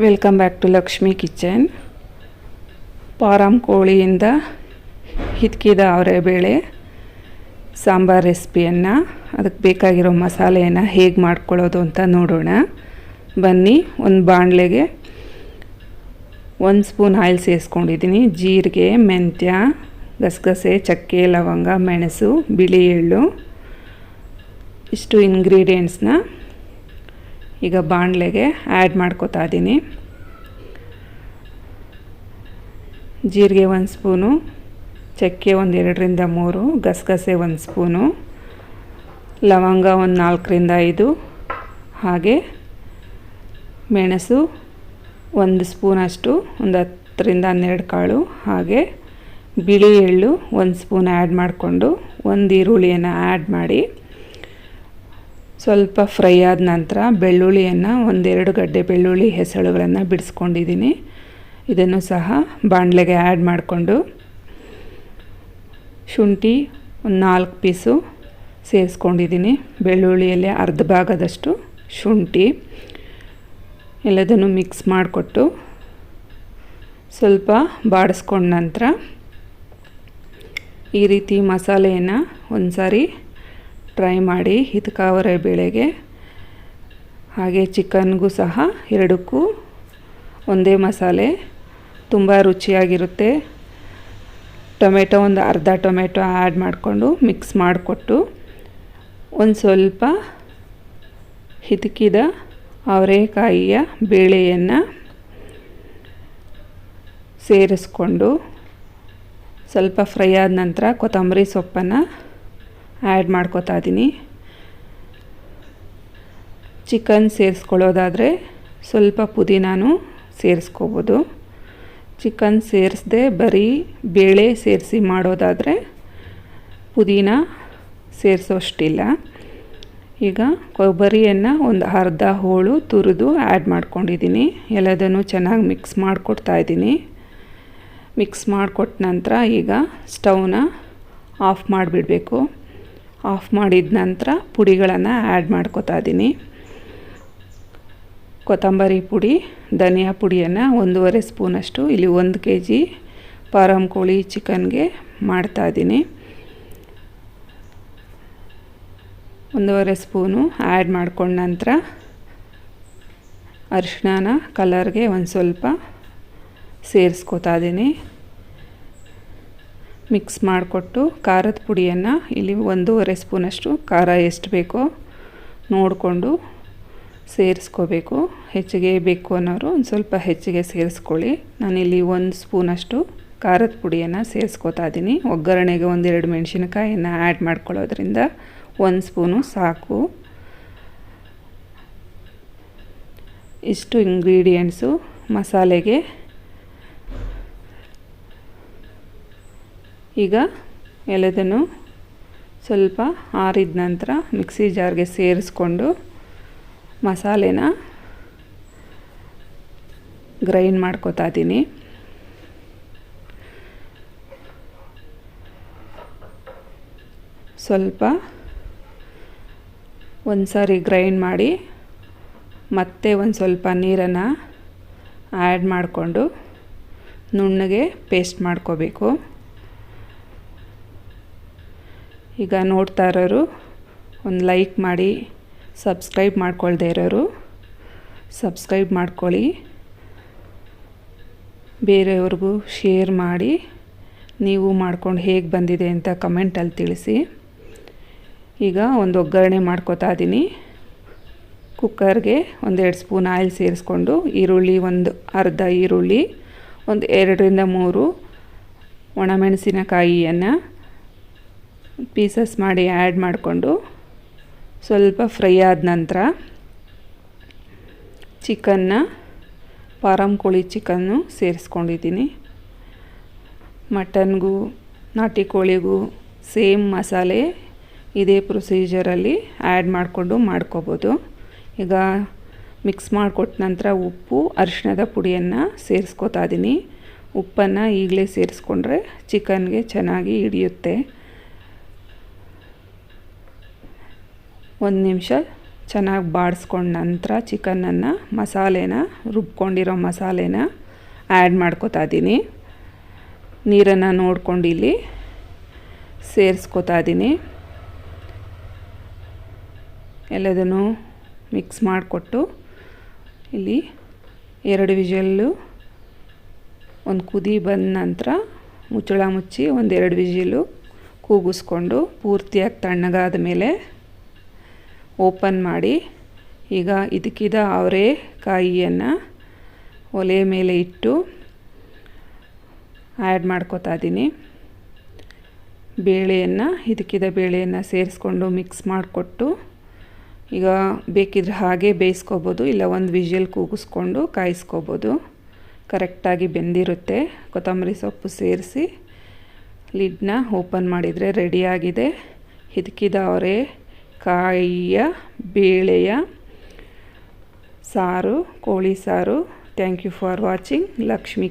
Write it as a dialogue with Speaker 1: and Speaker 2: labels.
Speaker 1: Welcome back to Lakshmi kitchen farm ಕೋಳಿಯಿಂದ ಹಿತ್ಕಿದ ಅವರೆಬೇಳೆ ಸಾಂಬಾರ್ ರೆಸಿಪಿಯನ್ನು ಅದಕ್ಕೆ ಬೇಕಾಗಿರೋ ಮಸಾಲೆಯನ್ನು ಹೇಗೆ ಮಾಡ್ಕೊಳ್ಳೋದು ಅಂತ ನೋಡೋಣ. ಬನ್ನಿ, ಒಂದು ಬಾಣಲೆಗೆ ಒಂದು ಸ್ಪೂನ್ ಆಯಿಲ್ ಸೇರಿಸ್ಕೊಂಡಿದ್ದೀನಿ ಜೀರಿಗೆ, ಮೆಂತ್ಯ, ಗಸಗಸೆ, ಚಕ್ಕೆ, ಲವಂಗ, ಮೆಣಸು, ಬಿಳಿ ಎಳ್ಳು, ಇಷ್ಟು ಇಂಗ್ರೀಡಿಯೆಂಟ್ಸ್ನ ಈಗ ಬಾಣಲೆಗೆ ಆ್ಯಡ್ ಮಾಡ್ಕೋತಾ ಇದ್ದೀನಿ. ಜೀರಿಗೆ ಒಂದು ಸ್ಪೂನು, ಚಕ್ಕೆ ಒಂದು ಎರಡರಿಂದ ಮೂರು, ಗಸಗಸೆ ಒಂದು ಸ್ಪೂನು, ಲವಂಗ ಒಂದು ನಾಲ್ಕರಿಂದ ಐದು, ಹಾಗೆ ಮೆಣಸು ಒಂದು ಸ್ಪೂನಷ್ಟು, ಒಂದು ಹತ್ತರಿಂದ ಹನ್ನೆರಡು ಕಾಳು, ಹಾಗೆ ಬಿಳಿ ಎಳ್ಳು ಒಂದು ಸ್ಪೂನ್ ಆ್ಯಡ್ ಮಾಡಿಕೊಂಡು ಒಂದು ಈರುಳ್ಳಿಯನ್ನು ಆ್ಯಡ್ ಮಾಡಿ. ಸ್ವಲ್ಪ ಫ್ರೈ ಆದ ನಂತರ ಬೆಳ್ಳುಳ್ಳಿಯನ್ನು ಒಂದೆರಡು ಗಡ್ಡೆ ಬೆಳ್ಳುಳ್ಳಿ ಹೆಸಳುಗಳನ್ನು ಬಿಡಿಸ್ಕೊಂಡಿದ್ದೀನಿ. ಇದನ್ನು ಸಹ ಬಾಣಲೆಗೆ ಆ್ಯಡ್ ಮಾಡಿಕೊಂಡು ಶುಂಠಿ ಒಂದು ನಾಲ್ಕು ಪೀಸು ಸೇರಿಸ್ಕೊಂಡಿದ್ದೀನಿ. ಬೆಳ್ಳುಳ್ಳಿಯಲ್ಲಿ ಅರ್ಧ ಭಾಗದಷ್ಟು ಶುಂಠಿ. ಎಲ್ಲದನ್ನು ಮಿಕ್ಸ್ ಮಾಡಿಕೊಟ್ಟು ಸ್ವಲ್ಪ ಬಾಡಿಸ್ಕೊಂಡ ನಂತರ ಈ ರೀತಿ ಮಸಾಲೆಯನ್ನು ಒಂದು ಸಾರಿ ಟ್ರೈ ಮಾಡಿ ಹಿತಕಾವರೆ ಬೇಳೆಗೆ ಹಾಗೆ ಚಿಕನ್ಗೂ ಸಹ ಎರಡಕ್ಕೂ ಒಂದೇ ಮಸಾಲೆ. ತುಂಬ ರುಚಿಯಾಗಿರುತ್ತೆ. ಟೊಮೆಟೊ ಒಂದು ಅರ್ಧ ಟೊಮೆಟೊ ಆ್ಯಡ್ ಮಾಡಿಕೊಂಡು ಮಿಕ್ಸ್ ಮಾಡಿಕೊಟ್ಟು ಒಂದು ಸ್ವಲ್ಪ ಹಿತಕಿದ ಅವರೆಕಾಯಿಯ ಬೇಳೆಯನ್ನು ಸೇರಿಸ್ಕೊಂಡು ಸ್ವಲ್ಪ ಫ್ರೈ ಆದ ನಂತರ ಕೊತ್ತಂಬರಿ ಸೊಪ್ಪನ್ನು ಆ್ಯಡ್ ಮಾಡ್ಕೋತಾ ಇದ್ದೀನಿ ಚಿಕನ್ ಸೇರಿಸ್ಕೊಳ್ಳೋದಾದರೆ ಸ್ವಲ್ಪ ಪುದೀನಾನು ಸೇರಿಸ್ಕೋಬೋದು. ಚಿಕನ್ ಸೇರಿಸ್ದೆ ಬರೀ ಬೇಳೆ ಸೇರಿಸಿ ಮಾಡೋದಾದರೆ ಪುದೀನ ಸೇರಿಸೋಷ್ಟಿಲ್ಲ. ಈಗ ಕೊಬ್ಬರಿಯನ್ನು ಒಂದು ಅರ್ಧ ಹೋಳು ತುರಿದು ಆ್ಯಡ್ ಮಾಡ್ಕೊಂಡಿದ್ದೀನಿ ಎಲ್ಲದನ್ನು ಚೆನ್ನಾಗಿ ಮಿಕ್ಸ್ ಮಾಡಿಕೊಡ್ತಾ ಇದ್ದೀನಿ ಮಿಕ್ಸ್ ಮಾಡಿಕೊಟ್ಟ ನಂತರ ಈಗ ಸ್ಟವ್ನ ಆಫ್ ಮಾಡಿಬಿಡಬೇಕು. ಆಫ್ ಮಾಡಿದ ನಂತರ ಪುಡಿಗಳನ್ನು ಆ್ಯಡ್ ಮಾಡ್ಕೋತಾ ಇದ್ದೀನಿ ಕೊತ್ತಂಬರಿ ಪುಡಿ, ಧನಿಯಾ ಪುಡಿಯನ್ನು ಒಂದೂವರೆ ಸ್ಪೂನಷ್ಟು ಇಲ್ಲಿ ಒಂದು ಕೆ ಜಿ ಪಾರಂ ಕೋಳಿ ಚಿಕನ್ಗೆ ಮಾಡ್ತಾಯಿದ್ದೀನಿ ಒಂದೂವರೆ ಸ್ಪೂನು ಆ್ಯಡ್ ಮಾಡ್ಕೊಂಡ ನಂತರ ಅರಿಶಿಣನ ಕಲರ್ಗೆ ಒಂದು ಸ್ವಲ್ಪ ಸೇರಿಸ್ಕೊತಾ ಇದ್ದೀನಿ ಮಿಕ್ಸ್ ಮಾಡಿಕೊಟ್ಟು ಖಾರದ ಪುಡಿಯನ್ನು ಇಲ್ಲಿ ಒಂದೂವರೆ ಸ್ಪೂನಷ್ಟು ಖಾರ ಎಷ್ಟು ಬೇಕೋ ನೋಡಿಕೊಂಡು ಸೇರಿಸ್ಕೋಬೇಕು. ಹೆಚ್ಚಿಗೆ ಬೇಕು ಅನ್ನೋರು ಒಂದು ಸ್ವಲ್ಪ ಹೆಚ್ಚಿಗೆ ಸೇರಿಸ್ಕೊಳ್ಳಿ. ನಾನಿಲ್ಲಿ ಒಂದು ಸ್ಪೂನಷ್ಟು ಖಾರದ ಪುಡಿಯನ್ನು ಸೇರಿಸ್ಕೋತಾ ಇದ್ದೀನಿ ಒಗ್ಗರಣೆಗೆ ಒಂದೆರಡು ಮೆಣಸಿನಕಾಯಿಯನ್ನು ಆ್ಯಡ್ ಮಾಡ್ಕೊಳ್ಳೋದ್ರಿಂದ ಒಂದು ಸ್ಪೂನು ಸಾಕು. ಇಷ್ಟು ಇಂಗ್ರೀಡಿಯೆಂಟ್ಸು ಮಸಾಲೆಗೆ ಈಗ ಎಲೆದನ್ನು ಸ್ವಲ್ಪ ಆರಿದ ನಂತರ ಮಿಕ್ಸಿ ಜಾರ್ಗೆ ಸೇರಿಸ್ಕೊಂಡು ಮಸಾಲೆನ ಗ್ರೈಂಡ್ ಮಾಡ್ಕೋತಾ ಇದ್ದೀನಿ. ಸ್ವಲ್ಪ ಒಂದು ಸಾರಿ ಗ್ರೈಂಡ್ ಮಾಡಿ ಮತ್ತೆ ಒಂದು ಸ್ವಲ್ಪ ನೀರನ್ನು ಆ್ಯಡ್ ಮಾಡಿಕೊಂಡು ನುಣ್ಣಗೆ ಪೇಸ್ಟ್ ಮಾಡ್ಕೋಬೇಕು. ಈಗ ನೋಡ್ತಾ ಇರೋರು, ಒಂದು ಲೈಕ್ ಮಾಡಿ ಸಬ್ಸ್ಕ್ರೈಬ್ ಮಾಡ್ಕೊಳ್ದೆ ಇರೋರು. ಸಬ್ಸ್ಕ್ರೈಬ್ ಮಾಡ್ಕೊಳ್ಳಿ. ಬೇರೆಯವ್ರಿಗೂ ಶೇರ್ ಮಾಡಿ. ನೀವು ಮಾಡ್ಕೊಂಡು ಹೇಗೆ ಬಂದಿದೆ ಅಂತ ಕಮೆಂಟಲ್ಲಿ ತಿಳಿಸಿ. ಈಗ ಒಂದು ಒಗ್ಗರಣೆ ಮಾಡ್ಕೋತಾ ಇದ್ದೀನಿ. ಕುಕ್ಕರ್ಗೆ ಒಂದೆರಡು ಸ್ಪೂನ್ ಆಯಿಲ್ ಸೇರಿಸ್ಕೊಂಡು ಈರುಳ್ಳಿ ಒಂದು ಅರ್ಧ ಈರುಳ್ಳಿ, ಒಂದು ಎರಡರಿಂದ ಮೂರು ಒಣಮೆಣಸಿನಕಾಯಿಯನ್ನು ಪೀಸಸ್ ಮಾಡಿ ಆ್ಯಡ್ ಮಾಡಿಕೊಂಡು ಸ್ವಲ್ಪ ಫ್ರೈ ಆದ ನಂತರ ಚಿಕನ್ನ ಪಾರಂ ಕೋಳಿ ಚಿಕನ್ನು ಸೇರಿಸ್ಕೊಂಡಿದ್ದೀನಿ. ಮಟನ್ಗೂ ನಾಟಿ ಕೋಳಿಗೂ ಸೇಮ್ ಮಸಾಲೆ ಇದೇ ಪ್ರೊಸೀಜರಲ್ಲಿ ಆ್ಯಡ್ ಮಾಡಿಕೊಂಡು ಮಾಡ್ಕೋಬೋದು. ಈಗ ಮಿಕ್ಸ್ ಮಾಡಿಕೊಟ್ಟ ನಂತರ ಉಪ್ಪು, ಅರಿಶಿಣದ ಪುಡಿಯನ್ನು ಸೇರಿಸ್ಕೊತಾ ಇದ್ದೀನಿ ಉಪ್ಪನ್ನು ಈಗಲೇ ಸೇರಿಸ್ಕೊಂಡ್ರೆ ಚಿಕನ್ಗೆ ಚೆನ್ನಾಗಿ ಹಿಡಿಯುತ್ತೆ. ಒಂದು ನಿಮಿಷ. ಚೆನ್ನಾಗಿ ಬಾಡಿಸ್ಕೊಂಡ ನಂತರ ಚಿಕನನ್ನು, ಮಸಾಲೆನ, ರುಬ್ಕೊಂಡಿರೋ ಮಸಾಲೆನ ಆ್ಯಡ್ ಮಾಡ್ಕೋತಾ ಇದ್ದೀನಿ ನೀರನ್ನು ನೋಡ್ಕೊಂಡು ಇಲ್ಲಿ ಸೇರಿಸ್ಕೋತಾ ಇದ್ದೀನಿ ಎಲ್ಲದನ್ನು ಮಿಕ್ಸ್ ಮಾಡಿಕೊಟ್ಟು ಇಲ್ಲಿ ಎರಡು ವಿಜಲ್ಲು, ಒಂದು ಕುದಿ ಬಂದ ನಂತರ ಮುಚ್ಚಳ ಮುಚ್ಚಿ ಒಂದೆರಡು ವಿಜಿಲು ಕೂಗಿಸ್ಕೊಂಡು ಪೂರ್ತಿಯಾಗಿ ತಣ್ಣಗಾದ ಮೇಲೆ ಓಪನ್ ಮಾಡಿ, ಈಗ ಇದಕ್ಕಿದ ಅವರೆಕಾಯಿಯನ್ನು ಒಲೆ ಮೇಲೆ ಇಟ್ಟು ಆ್ಯಡ್ ಮಾಡ್ಕೋತಾ ಇದ್ದೀನಿ. ಬೇಳೆಯನ್ನು ಇದಕ್ಕಿದ ಬೇಳೆಯನ್ನು ಸೇರಿಸ್ಕೊಂಡು ಮಿಕ್ಸ್ ಮಾಡಿಕೊಟ್ಟು, ಈಗ ಬೇಕಿದ್ರೆ ಹಾಗೆ ಬೇಯಿಸ್ಕೋಬೋದು, ಇಲ್ಲ ಒಂದು ವಿಷಲ್ ಕೂಗಿಸ್ಕೊಂಡು ಕಾಯಿಸ್ಕೋಬೋದು. ಕರೆಕ್ಟಾಗಿ ಬೆಂದಿರುತ್ತೆ. ಕೊತ್ತಂಬರಿ ಸೊಪ್ಪು ಸೇರಿಸಿ ಲಿಡ್ನ ಓಪನ್ ಮಾಡಿದರೆ ರೆಡಿಯಾಗಿದೆ ಹಿದಕಿದ ಅವರೆ ಕಾಯಿಯ ಬೇಳೆಯ ಸಾರು ಕೋಳಿ ಸಾರು. Thank you for watching Lakshmi